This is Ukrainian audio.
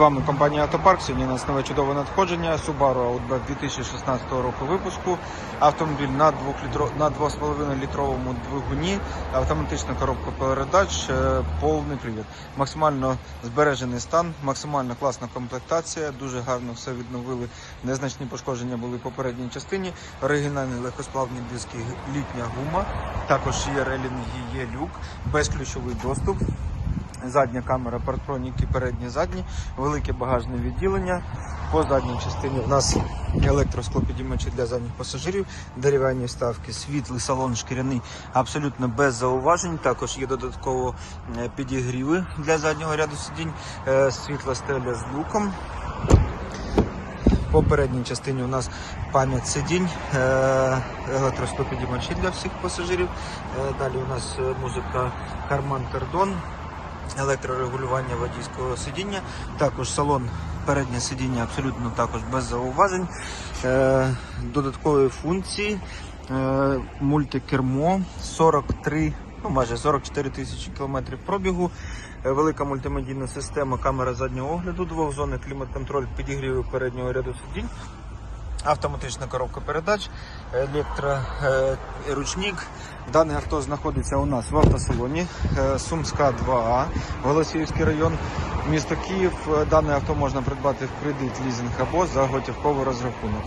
вами компанія Автопарк. Сьогодні у нас нове чудове надходження. Subaru Outback 2016 року випуску. Автомобіль на 2 літро... на 2,5 літровому двигуні, автоматична коробка передач, е, повний привід. Максимально збережений стан, максимально класна комплектація. Дуже гарно все відновили. Незначні пошкодження були в попередній частині. Оригінальні легкосплавні диски, літня гума. Також є релінги, є люк, безключовий доступ. Задня камера, партроніки, передні, задні, велике багажне відділення. По задній частині в нас електросклопідіймачі для задніх пасажирів, дерев'яні вставки, світлий салон шкіряний, абсолютно без зауважень. Також є додатково е, підігріви для заднього ряду сидінь, е, світла стеля з люком. По передній частині у нас пам'ять сидінь, е, електросклопідіймачі для всіх пасажирів. Далі у нас музика Карман Кардон, електрорегулювання водійського сидіння. Також салон переднє сидіння абсолютно також без зауважень. Е, Додаткові функції, е, мультикермо 43. Ну, майже 44 тисячі кілометрів пробігу, Е, велика мультимедійна система, камера заднього огляду, двохзонний клімат-контроль, підігріву переднього ряду сидінь, автоматична коробка передач, електроручник. Дане авто знаходиться у нас в автосалоні е, Сумська 2А, Голосіївський район, місто Київ. Е, Дане авто можна придбати в кредит, лізинг або за готівковий розрахунок.